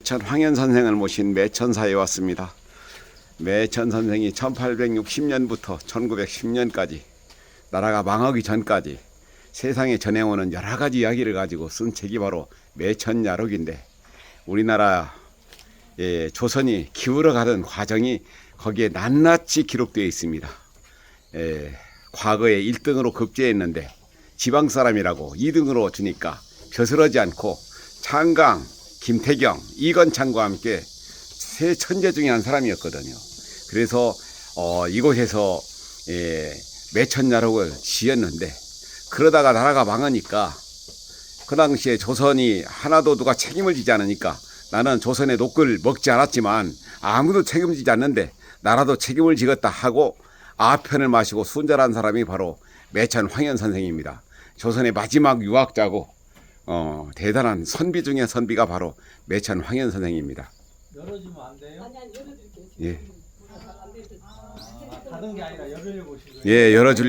매천 황현 선생을 모신 매천사에 왔습니다. 매천 선생이 1860년부터 1910년까지 나라가 망하기 전까지 세상에 전해오는 여러 가지 이야기를 가지고 쓴 책이 바로 매천야록인데 우리나라 예, 조선이 기울어 가던 과정이 거기에 낱낱이 기록되어 있습니다. 예, 과거에 1등으로 급제했는데 지방 사람이라고 2등으로 주니까 벼슬하지 않고 창강, 김태경, 이건창과 함께 세 천재 중에 한 사람이었거든요. 그래서 어, 이곳에서 예, 매천야록을 지었는데 그러다가 나라가 망하니까 그 당시에 조선이 하나도 누가 책임을 지지 않으니까 나는 조선의 녹을 먹지 않았지만 아무도 책임지지 않는데 나라도 책임을 지겠다 하고 아편을 마시고 순절한 사람이 바로 매천 황현 선생입니다. 조선의 마지막 유학자고 어, 대단한 선비 중의 선비가 바로 매천 황현 선생입니다. 열어주면 안 돼요? 아니 아니 열어드릴게요. 예, 안 돼서. 아, 닫은 게 아니라 열으려고 오신 거예요? 예 열어줄